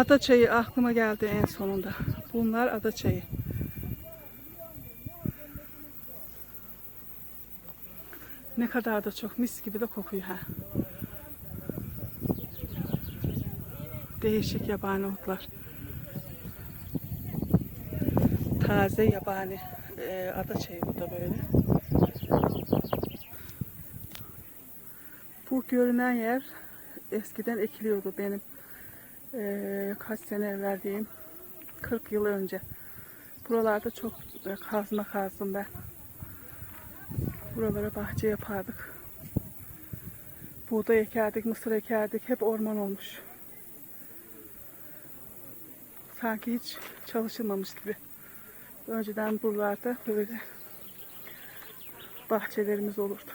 Ada çayı aklıma geldi en sonunda. Bunlar ada çayı. Ne kadar da çok mis gibi de kokuyor ha. Değişik yabani otlar. Taze yabani e, ada çayı bu da böyle. Bu görünen yer eskiden ekiliyordu benim e, kaç sene evvel diyeyim 40 yıl önce. Buralarda çok e, kazma kazdım ben. Buralara bahçe yapardık. Buğday ekerdik, mısır ekerdik. Hep orman olmuş. Sanki hiç çalışılmamış gibi. Önceden buralarda böyle bahçelerimiz olurdu.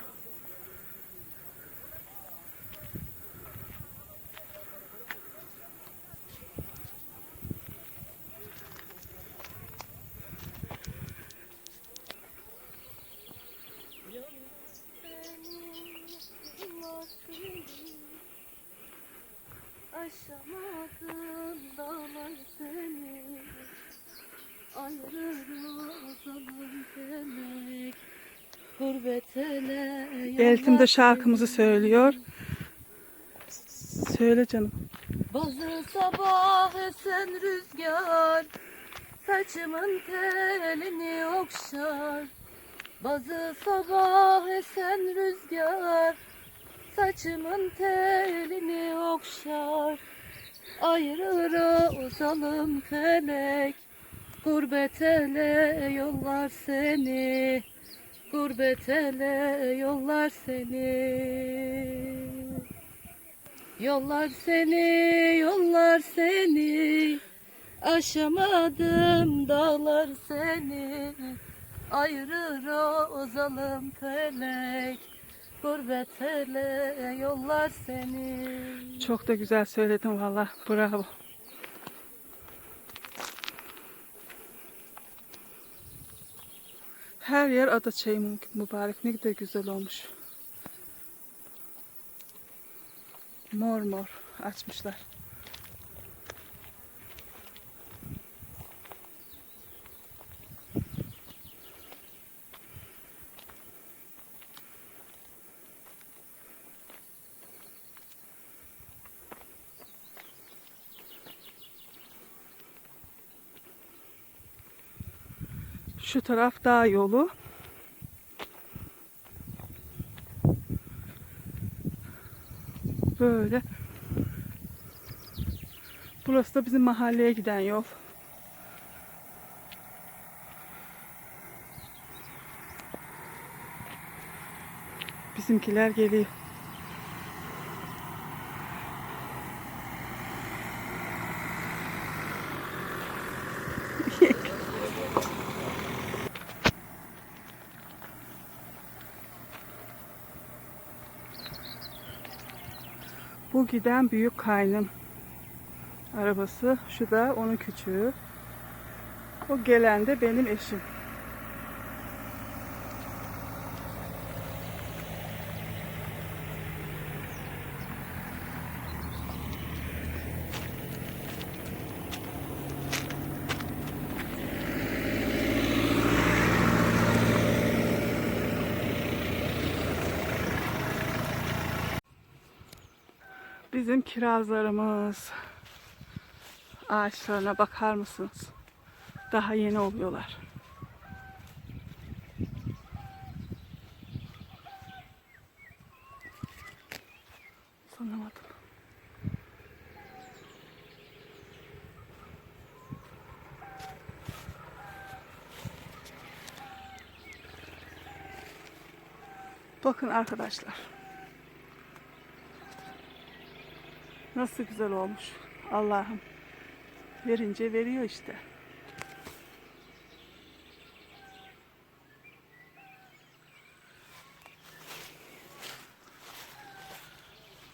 Aşamadım dağlar seni demek Eltim de şarkımızı söylüyor. Söyle canım. Bazı sabah esen rüzgar Saçımın telini okşar Bazı sabah esen rüzgar Saçımın telini okşar Ayırır o zalim felek. Gurbet ele yollar seni. Gurbet ele yollar seni. Yollar seni, yollar seni. Aşamadım dağlar seni. Ayırır o zalim felek Gurbet yollar seni Çok da güzel söyledin valla. Bravo. Her yer ada çayı mü- mübarek. Ne kadar güzel olmuş. Mor mor açmışlar. Şu taraf dağ yolu. Böyle. Burası da bizim mahalleye giden yol. Bizimkiler geliyor. Giden büyük kaynım arabası. Şu da onun küçüğü. O gelen de benim eşim. Bizim kirazlarımız. Ağaçlarına bakar mısınız? Daha yeni oluyorlar. Sanamadım. Bakın arkadaşlar. Nasıl güzel olmuş. Allah'ım. Verince veriyor işte.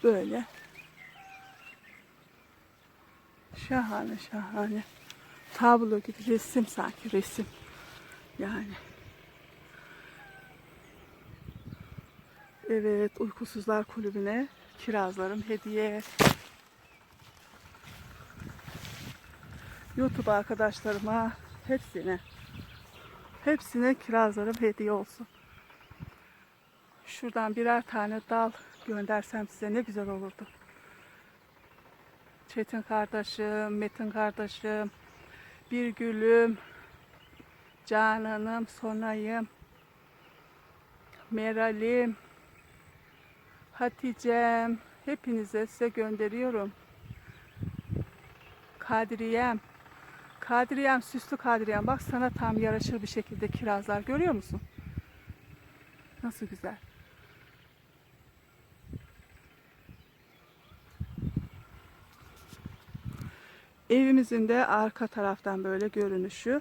Böyle. Şahane şahane. Tablo gibi resim sanki resim. Yani. Evet uykusuzlar kulübüne kirazlarım hediye. YouTube arkadaşlarıma hepsine hepsine kirazlarım hediye olsun. Şuradan birer tane dal göndersem size ne güzel olurdu. Çetin kardeşim, Metin kardeşim, bir gülüm, Canan'ım, Sonay'ım, Meral'im, Hatice'm, hepinize size gönderiyorum. Kadriyem, Kadriyem, süslü Kadriyem. Bak sana tam yaraşır bir şekilde kirazlar görüyor musun? Nasıl güzel. Evimizin de arka taraftan böyle görünüşü.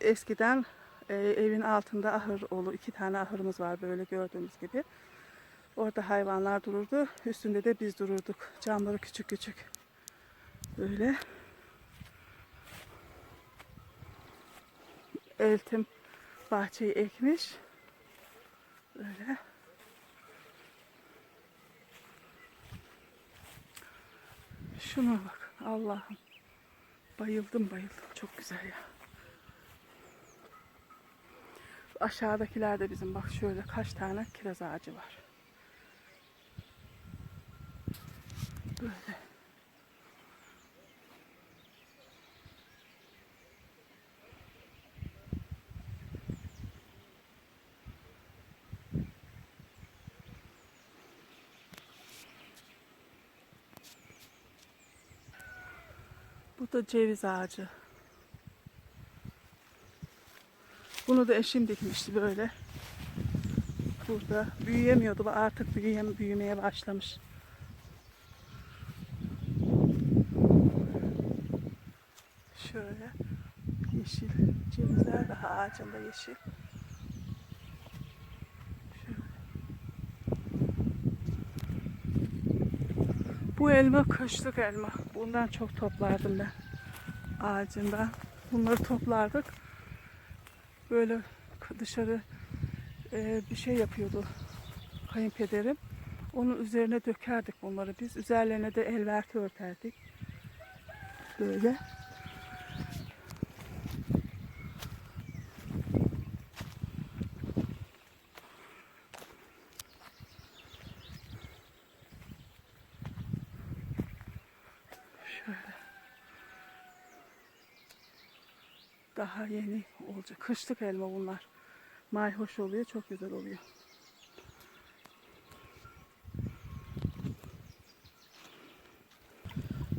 Eskiden e, evin altında ahır olur. iki tane ahırımız var böyle gördüğünüz gibi. Orada hayvanlar dururdu. Üstünde de biz dururduk. Camları küçük küçük. Böyle. Eltim bahçeyi ekmiş. Böyle. Şuna bak. Allah'ım. Bayıldım bayıldım. Çok güzel ya. Aşağıdakiler de bizim bak şöyle kaç tane kiraz ağacı var. Böyle. Bu da ceviz ağacı. Bunu da eşim dikmişti böyle. Burada büyüyemiyordu ve artık büyüyem büyümeye başlamış. Şöyle yeşil cevizler daha ağacında yeşil. Şöyle. Bu elma kışlık elma. Bundan çok toplardım ben ağacından. Bunları toplardık. Böyle dışarı e, bir şey yapıyordu kayınpederim. Onun üzerine dökerdik bunları biz. Üzerlerine de elverti örterdik. Böyle. Daha yeni olacak. Kışlık elma bunlar. Mayhoş oluyor. Çok güzel oluyor.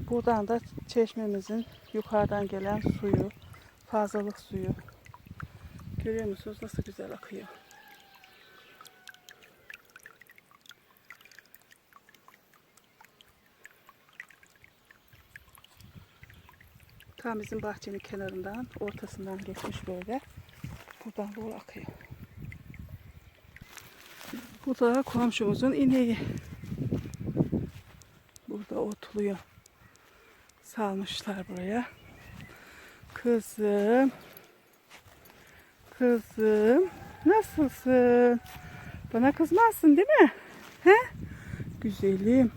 Buradan da çeşmemizin yukarıdan gelen suyu, fazlalık suyu. Görüyor musunuz nasıl güzel akıyor. Tam bizim bahçenin kenarından, ortasından geçmiş böyle. Buradan doğru akıyor. Bu da komşumuzun ineği. Burada otluyor. Salmışlar buraya. Kızım. Kızım. Nasılsın? Bana kızmazsın değil mi? He? Güzelim.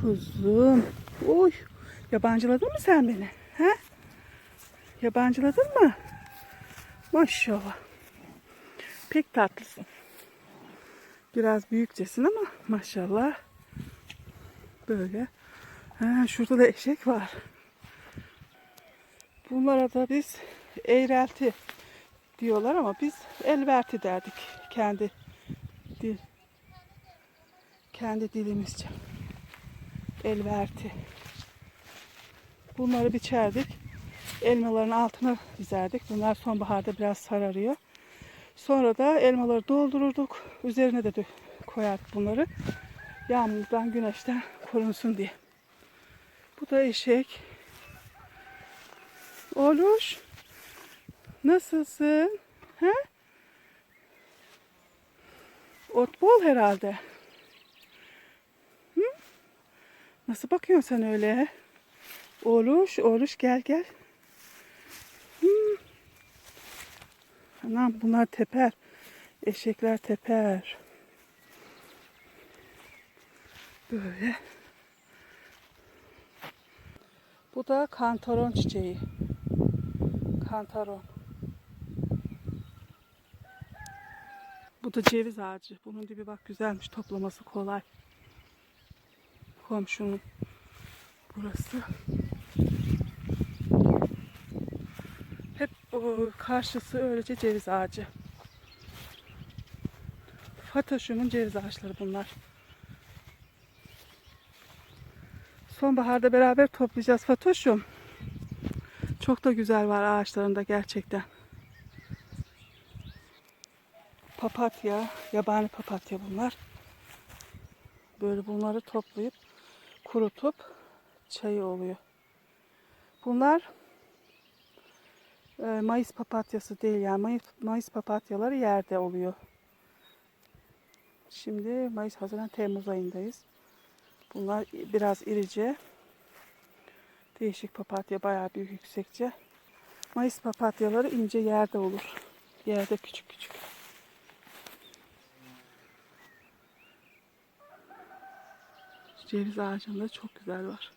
Kuzum. Oy. Yabancıladın mı sen beni? He? Yabancıladın mı? Maşallah. Pek tatlısın. Biraz büyükçesin ama maşallah. Böyle. Ha, şurada da eşek var. Bunlara da biz eğrelti diyorlar ama biz elverti derdik kendi dil kendi dilimizce. Elverti. Bunları biçerdik. Elmaların altına dizerdik. Bunlar sonbaharda biraz sararıyor. Sonra da elmaları doldururduk. Üzerine de koyardık bunları. Yağmurdan, güneşten korunsun diye. Bu da eşek. Oluş. Nasılsın? He? Ot bol herhalde. Hı? Nasıl bakıyorsun sen öyle? Oluş, oluş gel gel. Hmm. Anam bunlar teper. Eşekler teper. Böyle. Bu da kantaron çiçeği. Kantaron. Bu da ceviz ağacı. Bunun dibi bak güzelmiş. Toplaması kolay. Komşunun burası. Hep o karşısı öylece ceviz ağacı. Fatoş'umun ceviz ağaçları bunlar. Sonbaharda beraber toplayacağız Fatoş'um. Çok da güzel var ağaçlarında gerçekten. Papatya, yabani papatya bunlar. Böyle bunları toplayıp kurutup çayı oluyor. Bunlar Mayıs papatyası değil yani Mayıs, Mayıs papatyaları yerde oluyor. Şimdi Mayıs, Haziran, Temmuz ayındayız. Bunlar biraz irice. Değişik papatya bayağı büyük yüksekçe. Mayıs papatyaları ince yerde olur. Yerde küçük küçük. Ceviz ağacında çok güzel var.